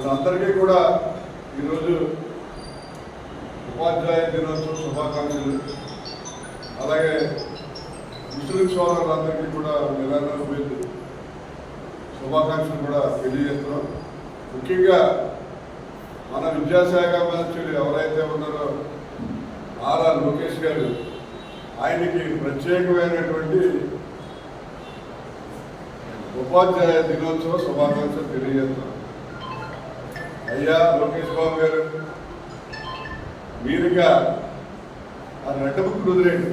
మనందరికీ కూడా ఈరోజు ఉపాధ్యాయ దినోత్సవ శుభాకాంక్షలు. అలాగే ముస్లిం సోదరులందరికీ కూడా నిరాకరణ శుభాకాంక్షలు కూడా తెలియజేస్తున్నాం. ముఖ్యంగా మన విద్యాశాఖ మంత్రులు ఎవరైతే ఉన్నారో నారా లోకేష్ గారు ఆయనకి ప్రత్యేకమైనటువంటి ఉపాధ్యాయ దినోత్సవ శుభాకాంక్షలు తెలియజేస్తున్నాం. అయ్యా లోకేష్ బాబు గారు మీరుగా ఆ రెడ్డ బుక్ వదిలేండి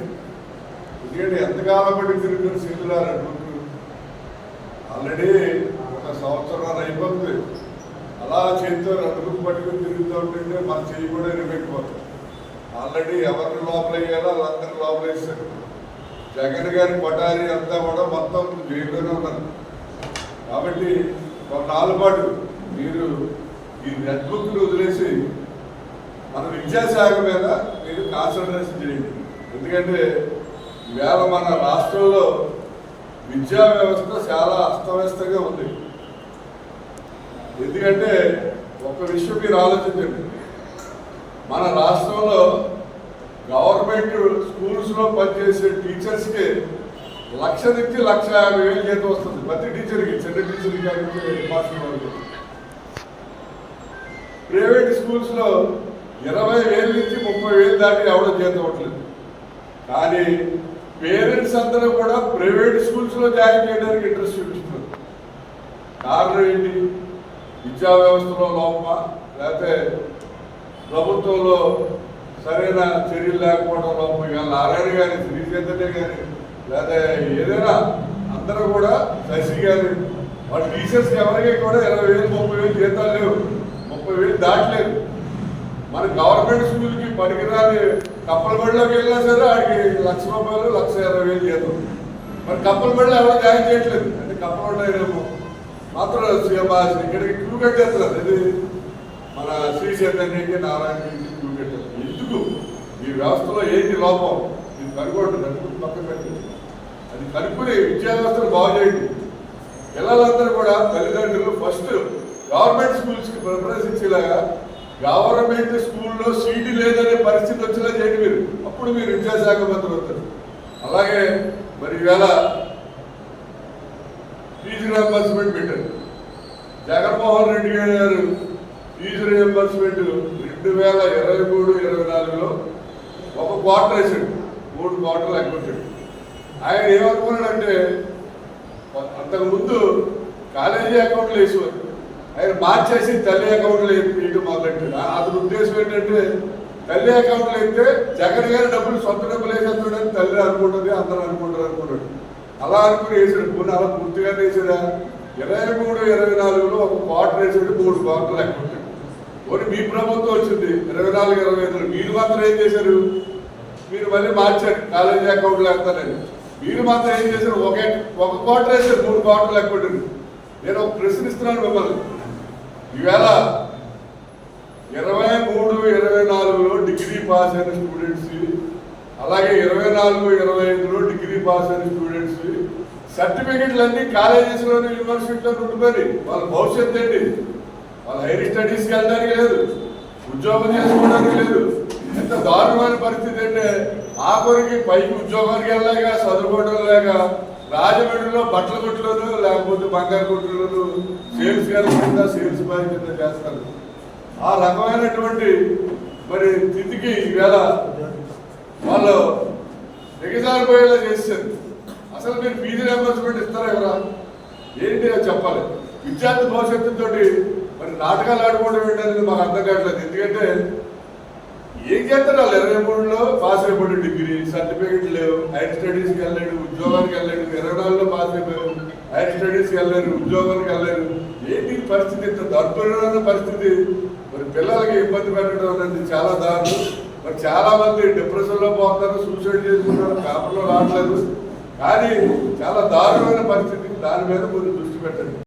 ఎందుకంటే ఎంతకాలం పడి తిరుగుతున్న సీతులు ఆ రెడ్డ ఆల్రెడీ ఒక సంవత్సరం అయిపోతుంది. అలా చేతితో రెడ్డ బుక్ పట్టుకుని తిరుగుతూ ఉంటుంటే మన చెయ్యి కూడా ఎరిపెట్టిపోతుంది ఆల్రెడీ ఎవరిని లోపల వాళ్ళందరూ లోపలేస్తారు లోపల జగన్ గారి పటారి అంతా కూడా మొత్తం జైల్లోనే ఉన్నారు. కాబట్టి కొన్నాళ్ళ పాటు మీరు ఈ రెడ్ వదిలేసి మన విద్యాశాఖ మీద మీరు కాన్సన్ట్రేషన్ చేయండి. ఎందుకంటే ఈవేళ మన రాష్ట్రంలో విద్యా వ్యవస్థ చాలా అస్తవ్యస్తంగా ఉంది. ఎందుకంటే ఒక విషయం మీరు ఆలోచించండి. మన రాష్ట్రంలో గవర్నమెంట్ స్కూల్స్లో పనిచేసే టీచర్స్కి లక్ష నుంచి లక్ష యాభై వేలు జీతం వస్తుంది. ప్రతి టీచర్కి చిన్న టీచర్కి కానీ మాస్టర్ వాళ్ళకి ప్రైవేట్ స్కూల్స్లో ఇరవై వేల నుంచి ముప్పై వేలు దాటి ఎవడం జీతం కానీ పేరెంట్స్ అందరూ కూడా ప్రైవేట్ స్కూల్స్లో జాయిన్ చేయడానికి ఇంట్రెస్ట్ చూపిస్తున్నారు. కారణం ఏంటి? విద్యా వ్యవస్థలో లోపమా? లేకపోతే ప్రభుత్వంలో సరైన చర్యలు లేకపోవడం లోపం? ఇక నారాయణ గారి శ్రీచేతనే గారి లేదా ఏదైనా అందరూ కూడా శశి గారు వాళ్ళ టీచర్స్ ఎవరికి కూడా ఇరవై వేలు ముప్పై వేలు జీతాలు లేవు. ముప్పై వేలు దాటలేదు. మన గవర్నమెంట్ స్కూల్కి పనికిరాని కప్పలబడిలోకి వెళ్ళినా సరే ఆడికి లక్ష రూపాయలు లక్ష ఇరవై వేలు చేద్దాం మరి కప్పలబడిలో ఎవరు జాయిన్ చేయట్లేదు? అంటే కప్పల మాత్రం ఇక్కడికి క్యూ కట్టేస్తున్నారు. ఇది మన శ్రీ చైతన్యకి నారాయణకి క్యూ కట్టారు ఎందుకు? ఈ వ్యవస్థలో ఏంటి లోపం? ఇది కనుగొంటుంది కనుక్కుంటూ పక్కన పెట్టండి అది కనుక్కుని విద్యా వ్యవస్థను బాగు చేయండి. పిల్లలందరూ కూడా తల్లిదండ్రులు ఫస్ట్ గవర్నమెంట్ స్కూల్స్కి ప్రిఫరెన్స్ ఇచ్చేలాగా గవర్నమెంట్ స్కూల్లో సీటు లేదనే పరిస్థితి వచ్చేలా చేయండి మీరు. అప్పుడు మీరు విద్యాశాఖ మంత్రి అవుతారు. అలాగే మరి ఈవేళ ఫీజు రియంబర్స్మెంట్ పెట్టారు జగన్మోహన్ రెడ్డి గారు ఫీజు రియంబర్స్మెంట్ రెండు వేల ఇరవై మూడు ఇరవై నాలుగులో ఒక క్వార్టర్ వేసాడు. మూడు క్వార్టర్లు ఎక్కువ ఆయన ఏమనుకున్నాడంటే అంతకుముందు కాలేజీ అకౌంట్లు వేసేవారు. ఆయన మార్చేసి తల్లి అకౌంట్లు వేయడం మొదలెట్టాడు అతని ఉద్దేశం ఏంటంటే తల్లి అకౌంట్లు అయితే జగన్ గారి డబ్బులు సొంత డబ్బులు వేసేస్తాడని తల్లి అనుకుంటుంది అందరూ అనుకుంటారు అనుకున్నాడు అలా అనుకుని వేసాడు. కొన్ని అలా పూర్తిగా వేసాడా? ఇరవై మూడు ఇరవై నాలుగులో ఒక క్వార్టర్ వేసాడు మూడు క్వార్టర్లు ఎక్కొట్టాడు పోనీ మీ ప్రభుత్వం వచ్చింది ఇరవై నాలుగు ఇరవై ఐదులో మీరు మాత్రం ఏం చేశారు? మీరు మళ్ళీ మార్చారు కాలేజీ అకౌంట్లు వేస్తారని. మీరు మాత్రం ఏం చేశారు ఒకే ఒక కోట వేసారు మూడు కోట లేకపోతే నేను ఒక ప్రశ్న ఇస్తున్నాను మిమ్మల్ని. ఈవేళ ఇరవై మూడు ఇరవై నాలుగులో డిగ్రీ పాస్ అయిన స్టూడెంట్స్ అలాగే ఇరవై నాలుగు ఇరవై ఐదులో డిగ్రీ పాస్ అయిన స్టూడెంట్స్ సర్టిఫికెట్లు అన్ని కాలేజెస్లోని యూనివర్సిటీలో ఉండిపోయి వాళ్ళ భవిష్యత్తు ఏంటి? వాళ్ళ హైయర్ స్టడీస్కి వెళ్ళడానికి లేదు. ఉద్యోగం చేసుకోవడానికి లేదు. దారుణమైన పరిస్థితి అంటే ఆఖరికి పైకి ఉద్యోగానికి వెళ్ళలేక చదువుకోవడం లేక రాజమండ్రిలో బట్టల కొట్టులోను లేకపోతే బంగారు కొట్టులోను సేల్స్ గారి కింద సేల్స్ బాయ్ కింద చేస్తారు. ఆ రకమైనటువంటి మరి స్థితికి ఈవేళ వాళ్ళు దిగజారిపోయేలా చేస్తారు అసలు మీరు ఫీజు రియంబర్స్మెంట్ ఇస్తారా ఎవరా? ఏంటి అది చెప్పాలి? విద్యార్థి భవిష్యత్తుతో మరి నాటకాలు ఆడుకోవడం ఏంటనేది మాకు అర్థం కావట్లేదు. ఎందుకంటే ఏం చేస్తారు వాళ్ళు ఇరవై మూడులో పాస్ అయిపోయాడు డిగ్రీ సర్టిఫికెట్ లేవు హైయర్ స్టడీస్కి వెళ్ళాడు ఉద్యోగానికి వెళ్ళాడు ఇరవై నాలుగులో పాస్ అయిపోయారు హైయర్ స్టడీస్కి వెళ్ళారు ఉద్యోగానికి వెళ్ళారు ఏంటి పరిస్థితి? ఇంత దౌర్భాగ్యమైన పరిస్థితి. మరి పిల్లలకి ఇబ్బంది పెట్టడం అనేది చాలా దారుణం. మరి చాలా మంది డిప్రెషన్లో పోతారు సూసైడ్ చేసుకుంటారు కాపర్లో రావట్లేదు. కానీ చాలా దారుణమైన పరిస్థితి. దాని మీద కొంచెం దృష్టి పెట్టండి.